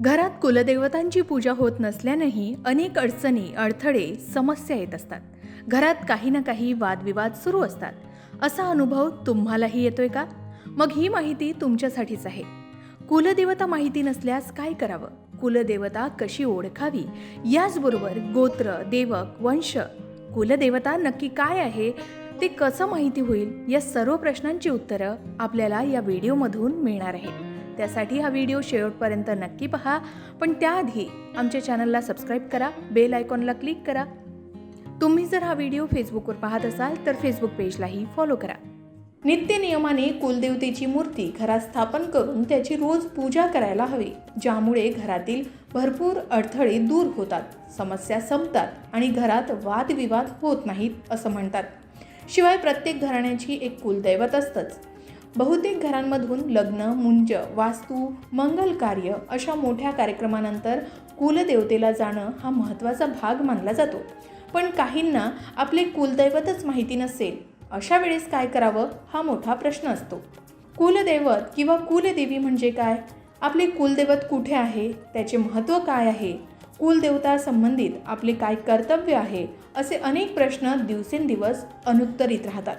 घरात कुलदेवतांची पूजा होत नसल्यानेही अनेक अडचणी अडथळे समस्या येत असतात. घरात काही ना काही वादविवाद सुरू असतात. असा अनुभव तुम्हालाही येतोय का? मग ही माहिती तुमच्यासाठीच आहे. कुलदेवता माहिती नसल्यास काय करावं? कुलदेवता कशी ओळखावी? याचबरोबर गोत्र देवक वंश कुलदेवता नक्की काय आहे? ते कसं माहिती होईल? या सर्व प्रश्नांची उत्तरं आपल्याला या व्हिडिओमधून मिळणार आहे त्यासाठी हा व्हिडिओ शेवटपर्यंत नक्की पहा. पण त्याआधी आमच्या चॅनलला सबस्क्राईब करा बेल आयकॉनला क्लिक करा. तुम्ही जर हा व्हिडिओ फेसबुकवर पाहत असाल तर फेसबुक पेजलाही फॉलो करा. नित्य नियमाने कुलदेवतेची मूर्ती घरात स्थापन करून त्याची रोज पूजा करायला हवी ज्यामुळे घरातील भरपूर अडथळे दूर होतात समस्या संपतात आणि घरात वादविवाद होत नाहीत असं म्हणतात. शिवाय प्रत्येक घराण्याची एक कुलदैवत असतंच. बहुतेक घरांमधून लग्न मुंज वास्तू मंगल कार्य अशा मोठ्या कार्यक्रमानंतर कुलदेवतेला जाणं हा महत्त्वाचा भाग मानला जातो. पण काहींना आपले कुलदैवतच माहिती नसेल अशा वेळेस काय करावं हा मोठा प्रश्न असतो. कुलदैवत किंवा कुलदेवी म्हणजे काय? आपले कुलदैवत कुठे आहे? त्याचे महत्त्व काय आहे? कुलदेवता संबंधित आपले काय कर्तव्य आहे? असे अनेक प्रश्न दिवसेंदिवस अनुत्तरित राहतात.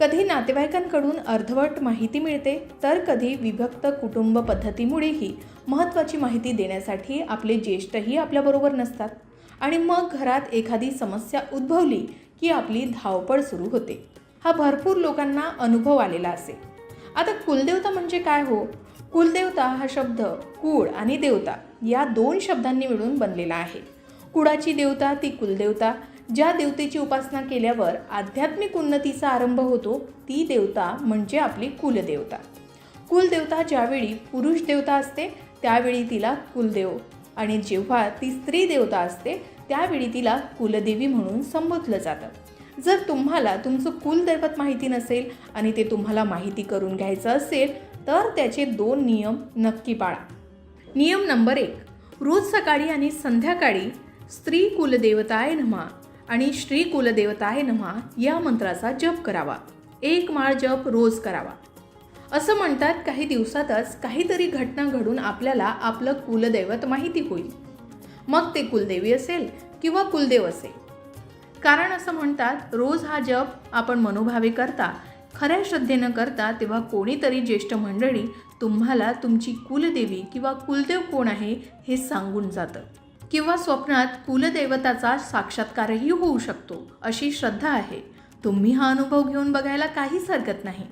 कधी नातेवाईकांकडून अर्धवट माहिती मिळते तर कधी विभक्त कुटुंब पद्धतीमुळेही महत्त्वाची माहिती देण्यासाठी आपले ज्येष्ठही आपल्याबरोबर नसतात. आणि मग घरात एखादी समस्या उद्भवली की आपली धावपळ सुरू होते. हा भरपूर लोकांना अनुभव आलेला असेल आता कुलदेवता म्हणजे काय हो? कुलदेवता हा शब्द कुळ आणि देवता या दोन शब्दांनी मिळून बनलेला आहे. कुळाची देवता ती कुलदेवता ज्या देवतेची उपासना केल्यावर आध्यात्मिक उन्नतीचा आरंभ होतो ती देवता म्हणजे आपली कुलदेवता. कुलदेवता ज्यावेळी पुरुष देवता असते त्यावेळी तिला कुलदेव. आणि जेव्हा ती स्त्री देवता असते त्यावेळी तिला कुलदेवी म्हणून संबोधलं जातं. जर तुम्हाला तुमचं कुलदैवत माहिती नसेल आणि ते तुम्हाला माहिती करून घ्यायचं असेल तर त्याचे दोन नियम नक्की पाळा. नियम नंबर एक रोज सकाळी आणि संध्याकाळी स्त्री कुलदेवताय नमा. आणि श्री कुलदेवताय नमा या मंत्राचा जप करावा. एक माळ जप रोज करावा. असं म्हणतात काही दिवसातच काहीतरी घटना घडून आपल्याला आपलं कुलदैवत माहिती होईल. मग ते कुलदेवी असेल किंवा कुलदेव असेल. कारण असं म्हणतात रोज हा जप आपण मनोभावे करता खऱ्या श्रद्धेनं करता तेव्हा कोणीतरी ज्येष्ठ मंडळी तुम्हाला तुमची कुलदेवी किंवा कुलदेव कोण आहे हे सांगून जातं. किंवा स्वप्नात कुलदेवताचा साक्षात्कारही होऊ शकतो अशी श्रद्धा आहे. तुम्ही हा अनुभव घेऊन बघायला काहीच हरकत नाही.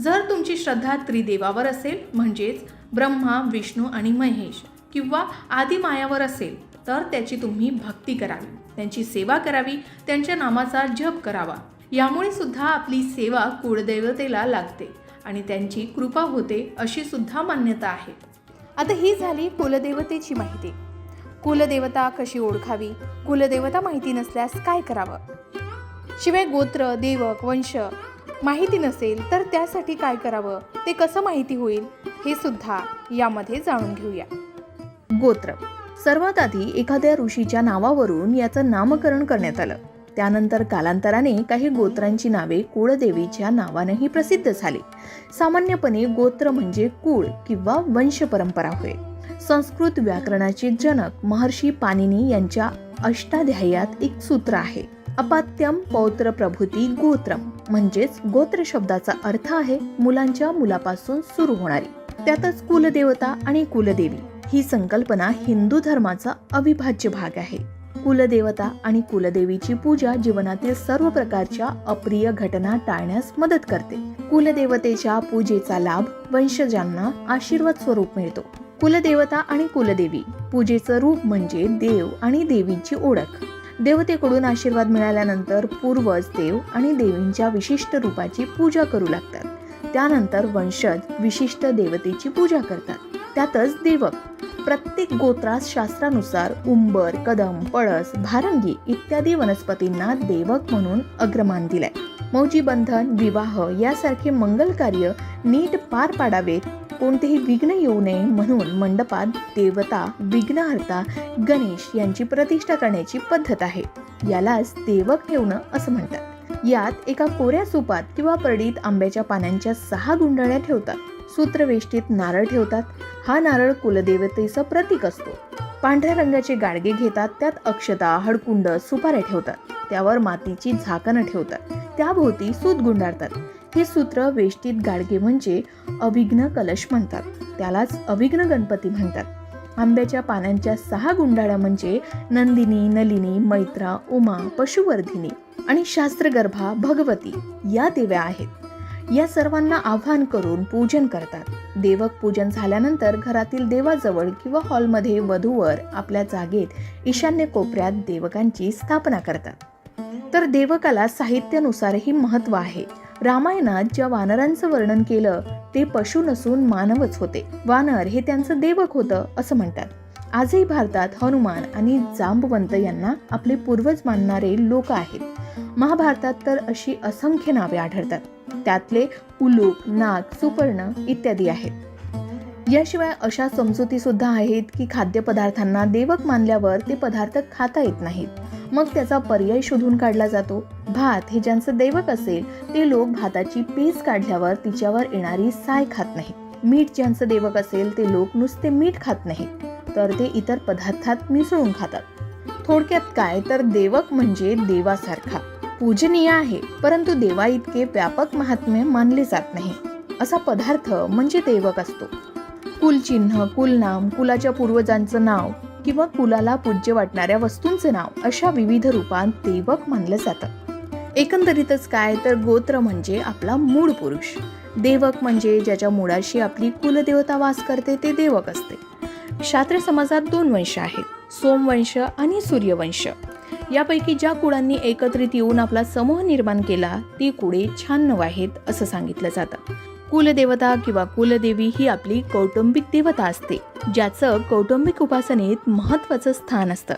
जर तुमची श्रद्धा त्रिदेवावर असेल म्हणजेच ब्रह्मा विष्णू आणि महेश किंवा आदिमायावर असेल तर त्याची तुम्ही भक्ती करावी. त्यांची सेवा करावी त्यांच्या नामाचा जप करावा. यामुळे सुद्धा आपली सेवा कुळदैवतेला लागते आणि त्यांची कृपा होते अशी सुद्धा मान्यता आहे. आता ही झाली कुलदेवतेची माहिती. कुलदेवता कशी ओळखावी? कुलदेवता माहिती नसल्यास काय करावं? शिवाय गोत्र देवक वंश माहिती नसेल तर त्यासाठी काय करावं? ते कसं माहिती होईल? हे सुद्धा यामध्ये जाणून घेऊया. गोत्र. सर्वात आधी एखाद्या ऋषीच्या नावावरून याचं नामकरण करण्यात आलं. त्यानंतर कालांतराने काही गोत्रांची नावे कुळदेवीच्या नावानेही प्रसिद्ध झाली. सामान्यपणे गोत्र म्हणजे कुळ किंवा वंश परंपरा होय. संस्कृत व्याकरणाचे जनक महर्षी पाणिनी यांच्या अष्टाध्यायात एक सूत्र आहे. अपात्यम पौत्र प्रभूती गोत्रम. म्हणजेच गोत्र शब्दाचा अर्थ आहे मुलांच्या मुलापासून सुरू होणारी. त्यातच कुलदेवता आणि कुलदेवी ही संकल्पना हिंदू धर्माचा अविभाज्य भाग आहे. कुलदेवता आणि कुलदेवीची पूजा जीवनातील सर्व प्रकारच्या अप्रिय घटना टाळण्यास मदत करते. कुलदेवतेच्या पूजेचा लाभ वंशजांना आशीर्वाद स्वरूप मिळतो. कुलदेवता आणि कुलदेवी. पूजेचं रूप म्हणजे देव आणि देवींची ओळख. देवतेकडून आशीर्वाद मिळाल्यानंतर पूर्वज देव आणि देवींच्या विशिष्ट रूपाची पूजा करू लागतात. त्यानंतर वंशज विशिष्ट देवतेची पूजा करतात. त्यातच देवक. प्रत्येक गोत्रात शास्त्रानुसार उंबर कदम पळस भारंगी इत्यादी वनस्पतींना देवक म्हणून अग्रमान दिलाय. मौजी बंधन विवाह यासारखे मंगल कार्य नीट पार पाडावेत कोणतेही विघ्न येऊ नये म्हणून मंडपात देवता विघ्नहर्ता गणेश यांची प्रतिष्ठा करण्याची पद्धत आहे. यालाच देवक ठेवणं असं म्हणतात. यात एका कोऱ्या सुपात किंवा परडीत आंब्याच्या पानांच्या सहा गुंडाळ्या ठेवतात. सूत्रवेष्टीत नारळ ठेवतात. हा नारळ कुलदेवतेचं प्रतीक असतो. पांढऱ्या रंगाचे गाडगे घेतात. त्यात अक्षता हडकुंड सुपाऱ्या ठेवतात. त्यावर मातीची झाकणं ठेवतात. त्याभोवती सूत गुंडाळतात. हे सूत्र वेष्टीत गाडगे म्हणजे अभिघ्न कलश म्हणतात. त्यालाच अभिघ्न गणपती म्हणतात. आंब्याच्या पानांच्या सहा गुंडाळ्या म्हणजे नंदिनी नलिनी मैत्रा उमा पशुवर्धिनी आणि शास्त्रगर्भा भगवती या देव्या आहेत. या सर्वांना आव्हान करून पूजन करतात. देवक पूजन झाल्यानंतर घरातील देवाजवळ किंवा हॉलमध्ये वधूवर आपल्या जागेत ईशान्य कोपऱ्यात देवकांची स्थापना करतात. तर देवकाला साहित्यानुसारही महत्त्व आहे. रामायणात ज्या वानरांचं वर्णन केलं ते पशु नसून मानवच होते. वानर हे त्यांचं देवक होतं असं म्हणतात. आजही भारतात हनुमान आणि जांबवंत यांना आपले पूर्वज मानणारे लोक आहेत. महाभारतात तर अशी असंख्य नावे आढळतात. त्यातले उलूक नाग सुपर्ण इत्यादी आहेत. याशिवाय अशा समजुती सुद्धा आहेत की खाद्यपदार्थांना देवक मानल्यावर ते पदार्थ खाता येत नाहीत. मग त्याचा पर्याय शोधून काढला जातो. भात हे ज्यांचं देवक असेल ते लोक भाताची पीस काढल्यावर तिच्यावर येणारी साय खात नाहीत. मीठ ज्यांचं देवक असेल ते लोक नुसते मीठ खात नाहीत. तर ते इतर पदार्थात मिसळून खातात. थोडक्यात काय? तर देवक म्हणजे देवासारखा. पूजनीय आहे परंतु देवा इतके व्यापक महात्म्य मानले जात नाही. असा पदार्थ म्हणजे देवक असतो. कुलचिन्ह कुलनाम कुलाच्या पूर्वजांचं नाव किंवा कुलाला पूज्य वाटणाऱ्या वस्तूंचं नाव अशा विविध रूपात देवक मानलं जातं. एकंदरीतच काय तर गोत्र म्हणजे आपला मूळ पुरुष. देवक म्हणजे ज्याच्या मुळाशी आपली कुलदेवता वास करते ते देवक असते. शास्त्र समाजात दोन वंश आहेत सोमवंश आणि सूर्यवंश. यापैकी ज्या कुळांनी एकत्रित येऊन आपला समूह निर्माण केला ती कुळे छान आहेत असं सांगितलं जातं. कुलदेवता किंवा कुलदेवी ही आपली कौटुंबिक देवता असते ज्याचं कौटुंबिक उपासनेत महत्वाचं स्थान असतं.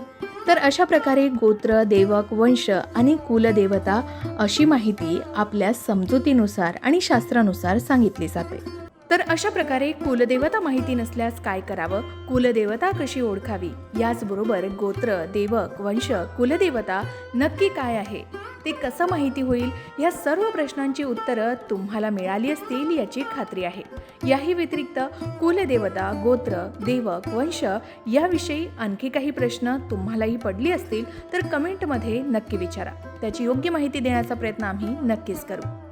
तर अशा प्रकारे गोत्र देवक वंश आणि कुलदेवता अशी माहिती आपल्या समजुतीनुसार आणि शास्त्रानुसार सांगितली जाते. तर अशा प्रकारे कुलदेवता माहिती नसल्यास काय करावं? कुलदेवता कशी ओळखावी? याचबरोबर गोत्र देवक वंश कुलदेवता नक्की काय आहे? ते कसं माहिती होईल? या सर्व प्रश्नांची उत्तरं तुम्हाला मिळाली असतील याची खात्री आहे. याही व्यतिरिक्त कुलदेवता गोत्र देवक वंश याविषयी आणखी काही प्रश्न तुम्हालाही पडली असतील तर कमेंटमध्ये नक्की विचारा. त्याची योग्य माहिती देण्याचा प्रयत्न आम्ही नक्कीच करू.